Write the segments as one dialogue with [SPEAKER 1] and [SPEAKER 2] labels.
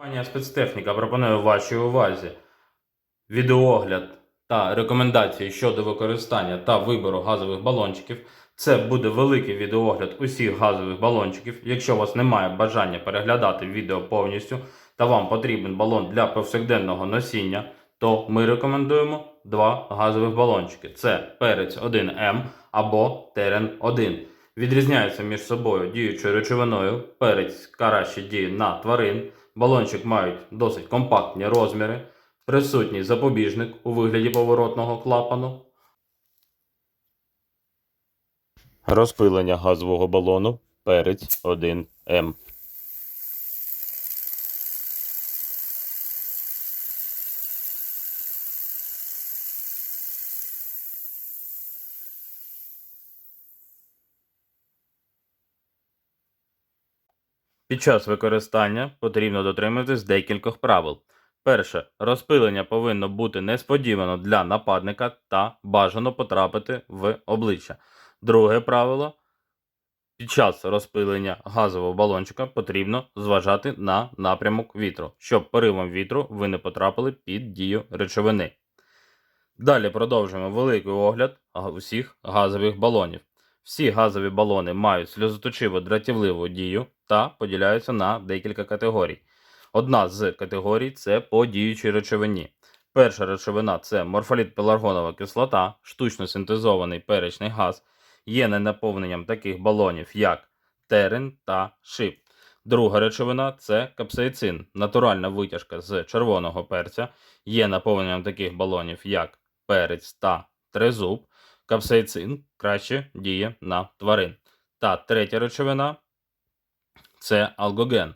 [SPEAKER 1] Компанія спецтехніка пропонує вашій увазі відеоогляд та рекомендації щодо використання та вибору газових балончиків. Це буде великий відеоогляд усіх газових балончиків. Якщо у вас немає бажання переглядати відео повністю та вам потрібен балон для повсякденного носіння, то ми рекомендуємо два газових балончики: це перець 1М або терен 1. Відрізняються між собою діючою речовиною. Перець краще діє на тварин. Балончик мають досить компактні розміри, присутній запобіжник у вигляді поворотного клапану. Розпилення газового балону перець 1М. Під час використання потрібно дотримуватись декількох правил. Перше, розпилення повинно бути несподівано для нападника та бажано потрапити в обличчя. Друге правило. Під час розпилення газового балончика потрібно зважати на напрямок вітру, щоб поривом вітру ви не потрапили під дію речовини. Далі продовжуємо великий огляд усіх газових балонів. Всі газові балони мають сльозоточиву дратівливу дію та поділяються на декілька категорій. Одна з категорій це по діючій речовині. Перша речовина це морфоліт пеларгонова кислота, штучно синтезований перечний газ, є ненаповненням таких балонів, як терен та шип. Друга речовина це капсаїцин, натуральна витяжка з червоного перця, є наповненням таких балонів, як перець та трезуб. Капсаїцин краще діє на тварин. Та третя речовина це алгоген.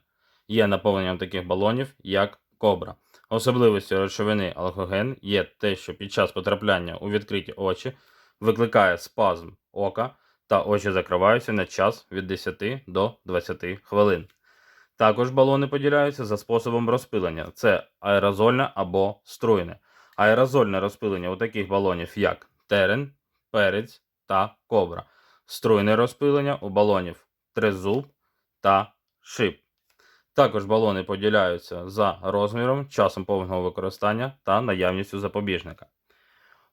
[SPEAKER 1] Є наповненням таких балонів, як кобра. Особливістю речовини алгоген є те, що під час потрапляння у відкриті очі викликає спазм ока та очі закриваються на час від 10 до 20 хвилин. Також балони поділяються за способом розпилення: це аерозольне або струйне. Аерозольне розпилення у таких балонів, як терен, перець та кобра. Струйне розпилення у балонів трезуб та шип. Також балони поділяються за розміром, часом повного використання та наявністю запобіжника.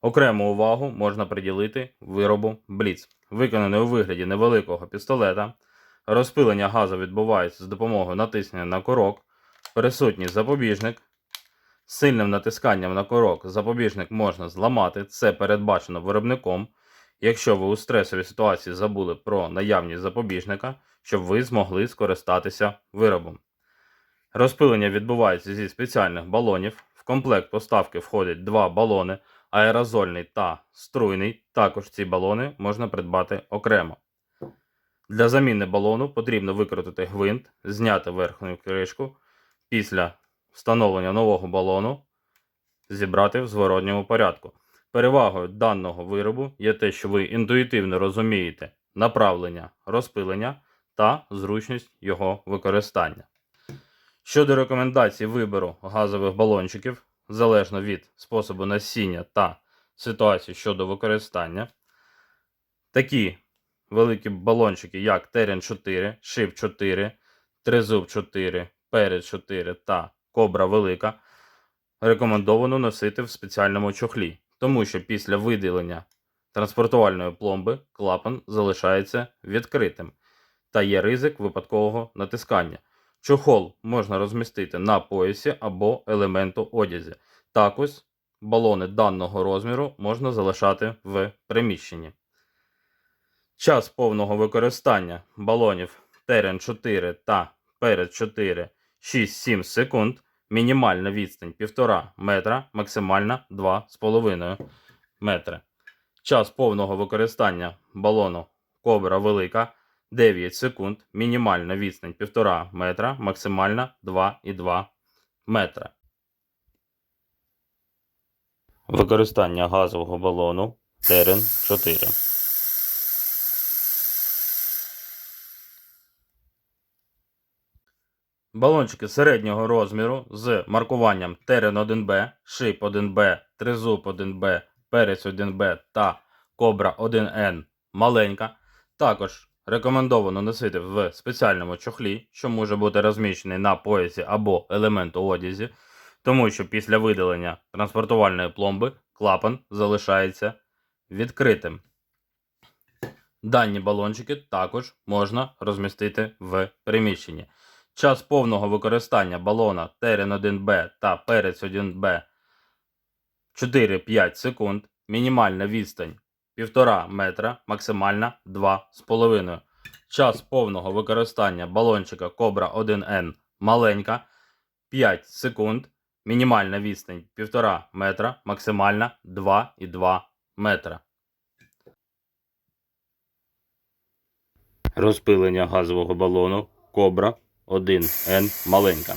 [SPEAKER 1] Окрему увагу можна приділити виробу бліц, виконаний у вигляді невеликого пістолета. Розпилення газу відбувається з допомогою натиснення на курок, присутній запобіжник. Сильним натисканням на курок запобіжник можна зламати, це передбачено виробником. Якщо ви у стресовій ситуації забули про наявність запобіжника, щоб ви змогли скористатися виробом. Розпилення відбувається зі спеціальних балонів. В комплект поставки входять два балони аерозольний та струйний. Також ці балони можна придбати окремо. Для заміни балону потрібно викрутити гвинт, зняти верхню кришку. Після встановлення нового балону зібрати в зворотньому порядку. Перевагою даного виробу є те, що ви інтуїтивно розумієте направлення розпилення та зручність його використання. Щодо рекомендацій вибору газових балончиків, залежно від способу носіння та ситуації щодо використання, такі великі балончики, як Терен 4, Шип 4, Тризуб 4, Перець 4 та Кобра Велика, рекомендовано носити в спеціальному чохлі, тому що після виділення транспортувальної пломби клапан залишається відкритим та є ризик випадкового натискання. Чохол можна розмістити на поясі або елементу одязі. Також балони даного розміру можна залишати в приміщенні. Час повного використання балонів Терен 4 та Перед 4 6-7 секунд. Мінімальна відстань 1,5 метра, максимальна 2,5 метри. Час повного використання балону Кобра Велика 9 секунд, мінімальна відстань 1,5 метра, максимальна 2,2 метра. Використання газового балону Терен 4. Балончики середнього розміру з маркуванням Терен 1Б, Шип 1Б, Тризуб 1Б, Перець 1Б та Кобра 1Н маленька. Також рекомендовано носити в спеціальному чохлі, що може бути розміщений на поясі або елементу одязі, тому що після видалення транспортувальної пломби клапан залишається відкритим. Дані балончики також можна розмістити в приміщенні. Час повного використання балона Терен 1Б та Перець 1Б 4-5 секунд, мінімальна відстань 1,5 метра, максимальна 2,5. Час повного використання балончика Cobra 1N маленька 5 секунд, мінімальна відстань 1,5 метра, максимальна 2,2 метра. Розпилення газового балону Cobra 1N маленька.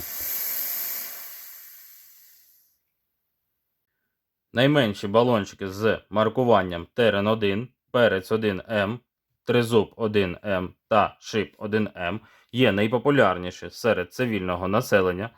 [SPEAKER 1] Найменші балончики з маркуванням Терен 1, Перець 1М, Тризуб 1М та Шип 1М є найпопулярніші серед цивільного населення.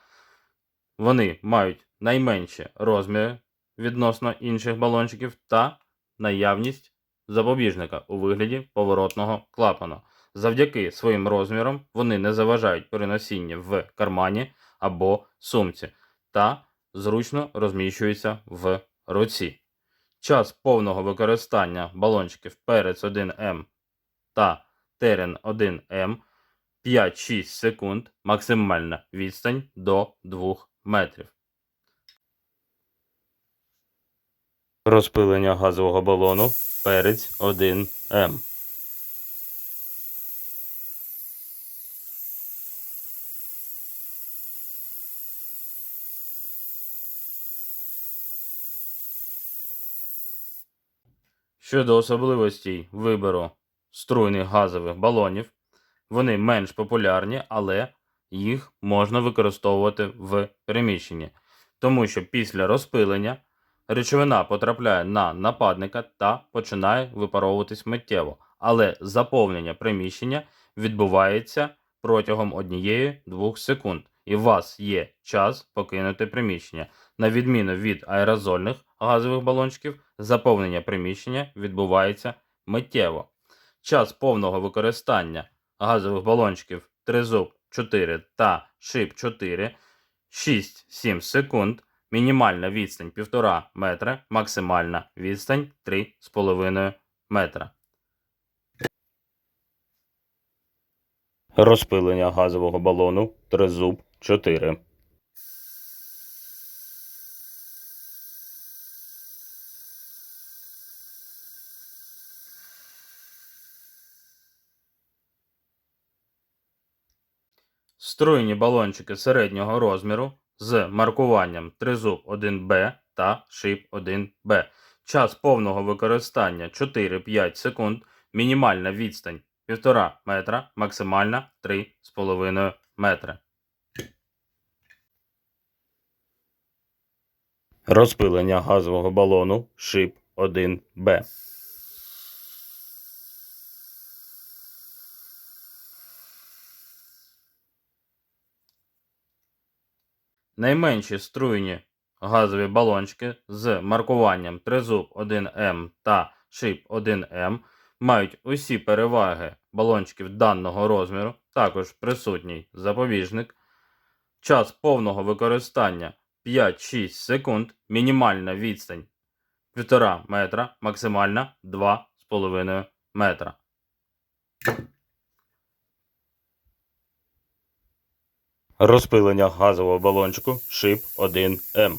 [SPEAKER 1] Вони мають найменші розміри відносно інших балончиків та наявність запобіжника у вигляді поворотного клапана. Завдяки своїм розмірам вони не заважають переносіння в кармані або сумці та зручно розміщуються в руці. Час повного використання балончиків Перець 1М та Терен 1М 5-6 секунд, максимальна відстань до 2 метрів. Розпилення газового балону Перець 1М. Щодо особливостей вибору струйних газових балонів, вони менш популярні, але їх можна використовувати в приміщенні, тому що після розпилення речовина потрапляє на нападника та починає випаровуватись миттєво, але заповнення приміщення відбувається протягом однієї-двох секунд, і у вас є час покинути приміщення. На відміну від аерозольних газових балончиків, заповнення приміщення відбувається миттєво. Час повного використання газових балончиків Тризуб 4 та Шип 4 6-7 секунд, мінімальна відстань 1,5 метра, максимальна відстань 3,5 метра. Розпилення газового балону Тризуб 4 Струйні балончики середнього розміру з маркуванням Тризуб 1Б та Шип 1Б. Час повного використання 4-5 секунд, мінімальна відстань 1,5 метра, максимальна 3,5 метри. Розпилення газового балону Шип 1Б. Найменші струйні газові балончики з маркуванням Тризуб 1М та Шип 1М мають усі переваги балончиків даного розміру, також присутній запобіжник. Час повного використання 5-6 секунд, мінімальна відстань 1,5 метра, максимальна 2,5 метра. Розпилення газового балончику Шип 1М.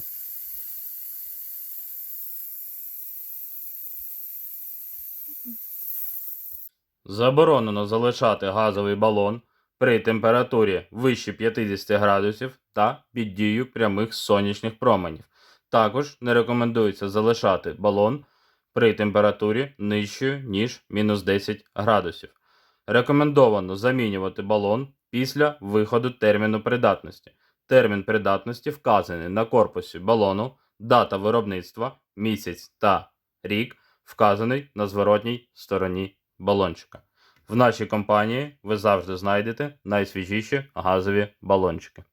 [SPEAKER 1] Заборонено залишати газовий балон при температурі вище 50 градусів та під дією прямих сонячних променів. Також не рекомендується залишати балон при температурі нижчою, ніж мінус 10 градусів. Рекомендовано замінювати балон після виходу терміну придатності. Термін придатності вказаний на корпусі балону, дата виробництва, місяць та рік вказаний на зворотній стороні балончика. В нашій компанії ви завжди знайдете найсвіжіші газові балончики.